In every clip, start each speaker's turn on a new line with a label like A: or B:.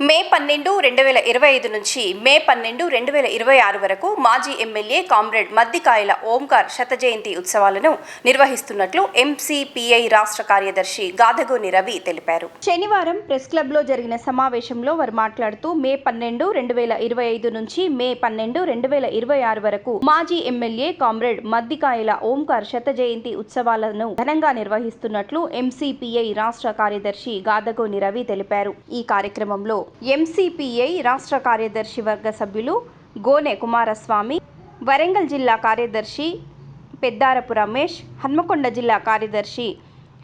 A: మే పన్నెండు రెండు వేల ఇరవై ఐదు నుంచి మే పన్నెండు రెండు వేల ఇరవై ఆరు వరకు మాజీ ఎమ్మెల్యే కామ్రేడ్ మద్దికాయల ఓంకార్ శత జయంతి ఉత్సవాలను నిర్వహిస్తున్నట్లు ఎంసీపీఐ రాష్ట్ర కార్యదర్శి గాదగోని రవి తెలిపారు. శనివారం ప్రెస్ క్లబ్లో జరిగిన సమావేశంలో వారు మాట్లాడుతూ మే పన్నెండు రెండు వేల ఇరవై ఐదు నుంచి మే పన్నెండు రెండు వేల ఇరవై ఆరు వరకు మాజీ ఎమ్మెల్యే కామ్రేడ్ మద్దికాయల ఓంకార్ శత జయంతి ఉత్సవాలను ఘనంగా నిర్వహిస్తున్నట్లు ఎంసీపీఐ రాష్ట్ర కార్యదర్శి గాదగోని రవి తెలిపారు. ఈ కార్యక్రమంలో ఎంసీపీఐ రాష్ట్ర కార్యదర్శి వర్గ సభ్యులు గోనె కుమారస్వామి వరంగల్ జిల్లా కార్యదర్శి పెద్దారపు రమేష్ హన్మకొండ జిల్లా కార్యదర్శి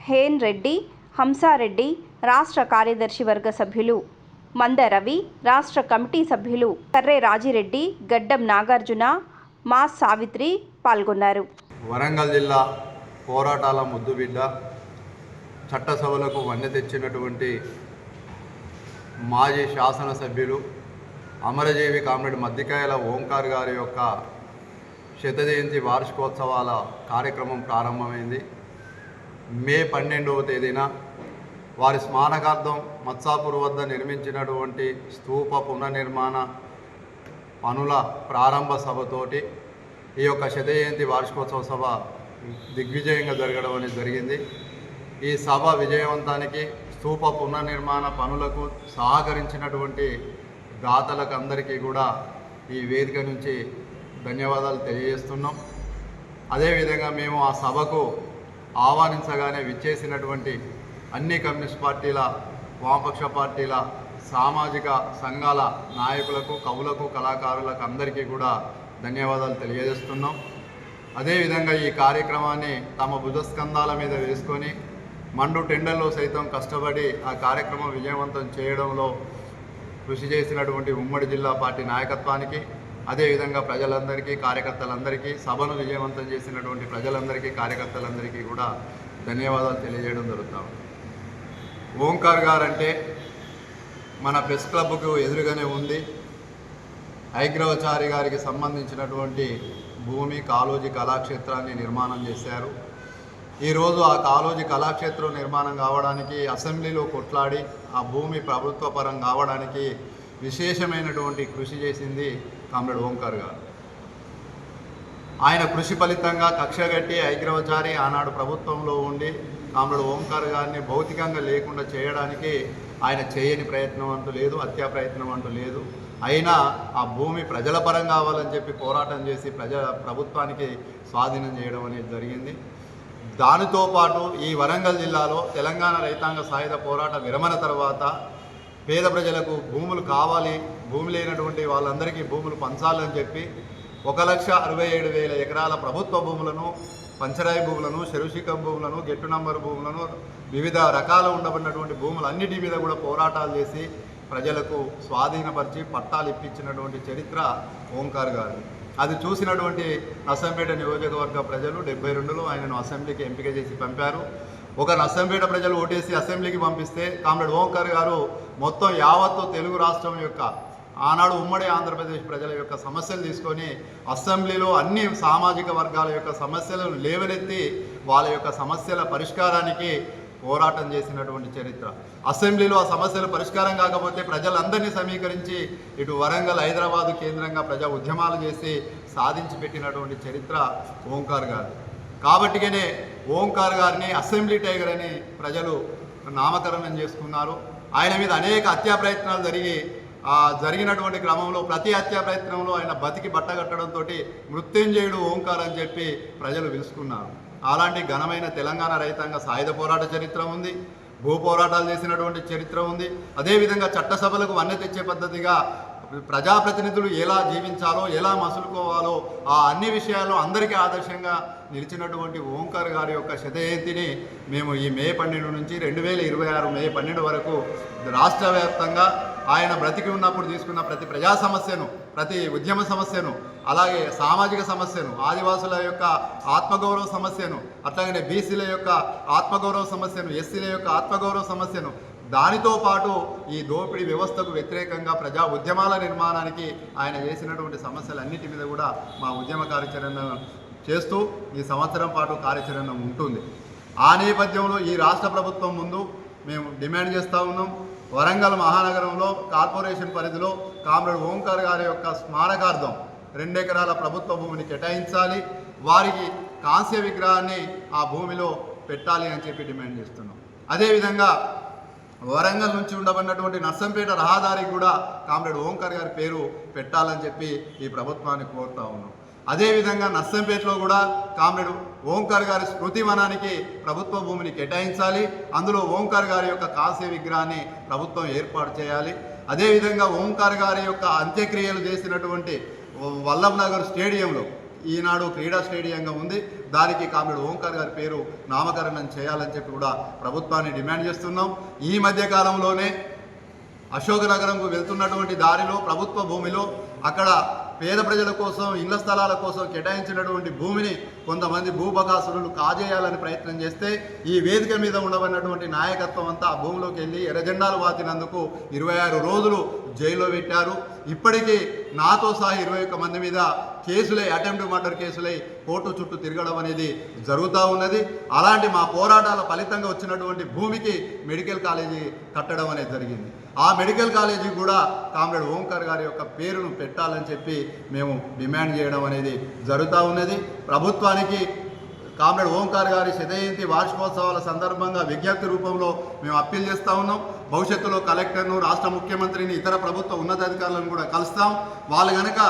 A: హేన్ రెడ్డి హంసారెడ్డి రాష్ట్ర కార్యదర్శి వర్గ సభ్యులు మంద రవి రాష్ట్ర కమిటీ సభ్యులు కర్రే రాజిరెడ్డి గడ్డం నాగార్జున మా సావిత్రి పాల్గొన్నారు.
B: వరంగల్ జిల్లా పోరాటాల ముద్దుబిడ్డ చట్టసభలకు వన్నె తెచ్చినటువంటి మాజీ శాసనసభ్యులు అమరజీవి కామ్రేడ్ మద్దికాయల ఓంకార్ గారి యొక్క శత జయంతి వార్షికోత్సవాల కార్యక్రమం ప్రారంభమైంది. మే పన్నెండవ తేదీన వారి స్మారకార్థం మత్సాపూర్ వద్ద నిర్మించినటువంటి స్థూప పునర్నిర్మాణ పనుల ప్రారంభ సభతోటి ఈ యొక్క శతజయంతి వార్షికోత్సవ సభ దిగ్విజయంగా జరగడం అనేది జరిగింది. ఈ సభ విజయవంతానికి స్థూప పునర్నిర్మాణ పనులకు సహకరించినటువంటి దాతలకు అందరికీ కూడా ఈ వేదిక నుంచి ధన్యవాదాలు తెలియజేస్తున్నాం. అదేవిధంగా మేము ఆ సభకు ఆహ్వానించగానే విచ్చేసినటువంటి అన్ని కమ్యూనిస్ట్ పార్టీల వామపక్ష పార్టీల సామాజిక సంఘాల నాయకులకు కవులకు కళాకారులకు అందరికీ కూడా ధన్యవాదాలు తెలియజేస్తున్నాం. అదేవిధంగా ఈ కార్యక్రమాన్ని తమ భుజస్కంధాల మీద వేసుకొని మండు టెండర్లో సైతం కష్టపడి ఆ కార్యక్రమం విజయవంతం చేయడంలో కృషి చేసినటువంటి ఉమ్మడి జిల్లా పార్టీ నాయకత్వానికి అదేవిధంగా ప్రజలందరికీ కార్యకర్తలందరికీ సభను విజయవంతం చేసినటువంటి ప్రజలందరికీ కార్యకర్తలందరికీ కూడా ధన్యవాదాలు తెలియజేయడం జరుగుతాం ఓంకార్ గారు అంటే మన ప్రెస్ క్లబ్కు ఎదురుగానే ఉంది. ఐగ్రవచారి గారికి సంబంధించినటువంటి భూమి కాలోజీ కళాక్షేత్రాన్ని నిర్మాణం చేశారు. ఈరోజు ఆ కాలోజీ కళాక్షేత్రం నిర్మాణం కావడానికి అసెంబ్లీలో కొట్లాడి ఆ భూమి ప్రభుత్వ పరం కావడానికి విశేషమైనటువంటి కృషి చేసింది కామ్రేడ్ ఓంకార్ గారు. ఆయన కృషి ఫలితంగా కక్షగట్టి ఐగ్రవచారి ఆనాడు ప్రభుత్వంలో ఉండి కామ్రేడ్ ఓంకార్ గారిని భౌతికంగా లేకుండా చేయడానికి ఆయన చేయని ప్రయత్నం అంటూ లేదు హత్యా ప్రయత్నం అంటూ లేదు. అయినా ఆ భూమి ప్రజల పరం కావాలని చెప్పి పోరాటం చేసి ప్రజ ప్రభుత్వానికి స్వాధీనం చేయడం అనేది జరిగింది. దానితో పాటు ఈ వరంగల్ జిల్లాలో తెలంగాణ రైతాంగ సాయుధ పోరాట విరమణ తర్వాత పేద ప్రజలకు భూములు కావాలి భూమి లేనటువంటి వాళ్ళందరికీ భూములు పంచాలని చెప్పి ఒక లక్ష అరవై ఏడు వేల ఎకరాల ప్రభుత్వ భూములను పంచరాయి భూములను శరుశికం భూములను గెట్టు నంబర్ భూములను వివిధ రకాల ఉండబడినటువంటి భూములన్నిటి మీద కూడా పోరాటాలు చేసి ప్రజలకు స్వాధీనపరిచి పట్టాలు ఇప్పించినటువంటి చరిత్ర ఓంకార్ గారు అది చూసినటువంటి నర్సంపేట నియోజకవర్గ ప్రజలు డెబ్బై రెండులో ఆయనను అసెంబ్లీకి ఎంపిక చేసి పంపారు. ఒక నర్సంపేట ప్రజలు ఓటేసి అసెంబ్లీకి పంపిస్తే కామ్రేడ్ ఓంకర్ గారు మొత్తం యావత్తు తెలుగు రాష్ట్రం యొక్క ఆనాడు ఉమ్మడి ఆంధ్రప్రదేశ్ ప్రజల యొక్క సమస్యలు తీసుకొని అసెంబ్లీలో అన్ని సామాజిక వర్గాల యొక్క సమస్యలను లేవనెత్తి వాళ్ళ యొక్క సమస్యల పరిష్కారానికి పోరాటం చేసినటువంటి చరిత్ర. అసెంబ్లీలో ఆ సమస్యలు పరిష్కారం కాకపోతే ప్రజలందరినీ సమీకరించి ఇటు వరంగల్ హైదరాబాదు కేంద్రంగా ప్రజా ఉద్యమాలు చేసి సాధించి పెట్టినటువంటి చరిత్ర ఓంకార్ గారు కాబట్టిగానే ఓంకార్ గారిని అసెంబ్లీ టైగర్ అని ప్రజలు నామకరణం చేసుకున్నారు. ఆయన మీద అనేక హత్యా ప్రయత్నాలు జరిగి జరిగినటువంటి క్రమంలో ప్రతి హత్యా ప్రయత్నంలో ఆయన బతికి బట్టగట్టడంతో మృత్యుంజయుడు ఓంకార్ అని చెప్పి ప్రజలు పిలుచుకున్నారు అలాంటి ఘనమైన తెలంగాణ రైతాంగ సాయుధ పోరాట చరిత్ర ఉంది. భూ పోరాటాలు చేసినటువంటి చరిత్ర ఉంది. అదేవిధంగా చట్టసభలకు వన్నె తెచ్చే పద్ధతిగా ప్రజాప్రతినిధులు ఎలా జీవించాలో ఎలా మసులుకోవాలో ఆ అన్ని విషయాలు అందరికీ ఆదర్శంగా నిలిచినటువంటి ఓంకార్ గారి యొక్క శతజయంతిని మేము ఈ మే పన్నెండు నుంచి రెండు వేల ఇరవై ఆరు మే పన్నెండు వరకు రాష్ట్ర వ్యాప్తంగా ఆయన బ్రతికి ఉన్నప్పుడు తీసుకున్న ప్రతి ప్రజా సమస్యను ప్రతి ఉద్యమ సమస్యను అలాగే సామాజిక సమస్యను ఆదివాసుల యొక్క ఆత్మగౌరవ సమస్యను అట్లాగనే బీసీల యొక్క ఆత్మగౌరవ సమస్యను ఎస్సీల యొక్క ఆత్మగౌరవ సమస్యను దానితో పాటు ఈ దోపిడీ వ్యవస్థకు వ్యతిరేకంగా ప్రజా ఉద్యమాల నిర్మాణానికి ఆయన చేసినటువంటి సమస్యలన్నిటి మీద కూడా మా ఉద్యమ కార్యాచరణ చేస్తూ ఈ సంవత్సరం పాటు కార్యాచరణ ఉంటుంది. ఆ నేపథ్యంలో ఈ రాష్ట్ర ప్రభుత్వం ముందు మేము డిమాండ్ చేస్తూ ఉన్నాం. వరంగల్ మహానగరంలో కార్పొరేషన్ పరిధిలో కామ్రేడ్ ఓంకార్ గారి యొక్క స్మారకార్థం రెండెకరాల ప్రభుత్వ భూమిని కేటాయించాలి. వారికి కాంస్య విగ్రహాన్ని ఆ భూమిలో పెట్టాలి అని చెప్పి డిమాండ్ చేస్తున్నాం. అదేవిధంగా వరంగల్ నుంచి ఉండబడినటువంటి నర్సంపేట రహదారికి కూడా కామ్రేడ్ ఓంకార్ గారి పేరు పెట్టాలని చెప్పి ఈ ప్రభుత్వాన్ని కోరుతా ఉన్నాం. అదేవిధంగా నర్సంపేటలో కూడా కామ్రేడ్ ఓంకార్ గారి స్మృతి వనానికి ప్రభుత్వ భూమిని కేటాయించాలి. అందులో ఓంకార్ గారి యొక్క కాశీ విగ్రహాన్ని ప్రభుత్వం ఏర్పాటు చేయాలి. అదేవిధంగా ఓంకార్ గారి యొక్క అంత్యక్రియలు చేసినటువంటి వల్లభ్ నగర్ స్టేడియంలో ఈనాడు క్రీడా స్టేడియంగా ఉంది. దానికి కామ్రేడ్ ఓంకార్ గారి పేరు నామకరణం చేయాలని చెప్పి కూడా ప్రభుత్వాన్ని డిమాండ్ చేస్తున్నాం. ఈ మధ్య కాలంలోనే నగరంకు వెళ్తున్నటువంటి దారిలో ప్రభుత్వ భూమిలో అక్కడ పేద ప్రజల కోసం ఇళ్ళ స్థలాల కోసం కేటాయించినటువంటి భూమిని కొంతమంది భూబకాసురులు కాజేయాలని ప్రయత్నం చేస్తే ఈ వేదిక మీద ఉండబడినటువంటి నాయకత్వం అంతా ఆ భూమిలోకి వెళ్ళి ఎర్రజెండాలు వాతినందుకు ఇరవై ఆరు రోజులు జైల్లో పెట్టారు. ఇప్పటికీ నాతో సహా ఇరవై ఒక్క మంది మీద కేసులై అటెంప్ట్ మర్డర్ కేసులై కోర్టు చుట్టూ తిరగడం అనేది జరుగుతూ ఉన్నది. అలాంటి మా పోరాటాల ఫలితంగా వచ్చినటువంటి భూమికి మెడికల్ కాలేజీ కట్టడం అనేది జరిగింది. ఆ మెడికల్ కాలేజీ కూడా కామ్రేడ్ ఓంకార్ గారి యొక్క పేరును పెట్టాలని చెప్పి మేము డిమాండ్ చేయడం అనేది జరుగుతూ ఉన్నది. ప్రభుత్వానికి కామ్రేడ్ ఓంకార్ గారి శతజయంతి వార్షికోత్సవాల సందర్భంగా విజ్ఞప్తి రూపంలో మేము అప్పీల్ చేస్తూ ఉన్నాం. భవిష్యత్తులో కలెక్టర్ను రాష్ట్ర ముఖ్యమంత్రిని ఇతర ప్రభుత్వ ఉన్నతాధికారులను కూడా కలుస్తాం. వాళ్ళు కనుక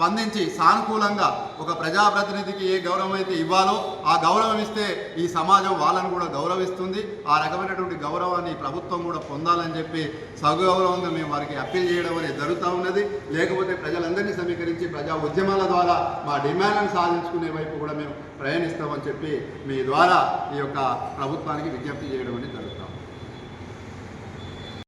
B: స్పందించి సానుకూలంగా ఒక ప్రజాప్రతినిధికి ఏ గౌరవం అయితే ఇవ్వాలో ఆ గౌరవం ఇస్తే ఈ సమాజం వాళ్ళను కూడా గౌరవిస్తుంది. ఆ రకమైనటువంటి గౌరవాన్ని ప్రభుత్వం కూడా పొందాలని చెప్పి సగౌరవంగా మేము వారికి అప్పీల్ చేయడం అనేది జరుగుతూ ఉన్నది. లేకపోతే ప్రజలందరినీ సమీకరించి ప్రజా ఉద్యమాల ద్వారా మా డిమాండ్లను సాధించుకునే వైపు కూడా మేము ప్రయాణిస్తామని చెప్పి మీ ద్వారా ఈ యొక్క ప్రభుత్వానికి విజ్ఞప్తి చేయడం అనేది జరుగుతుంది.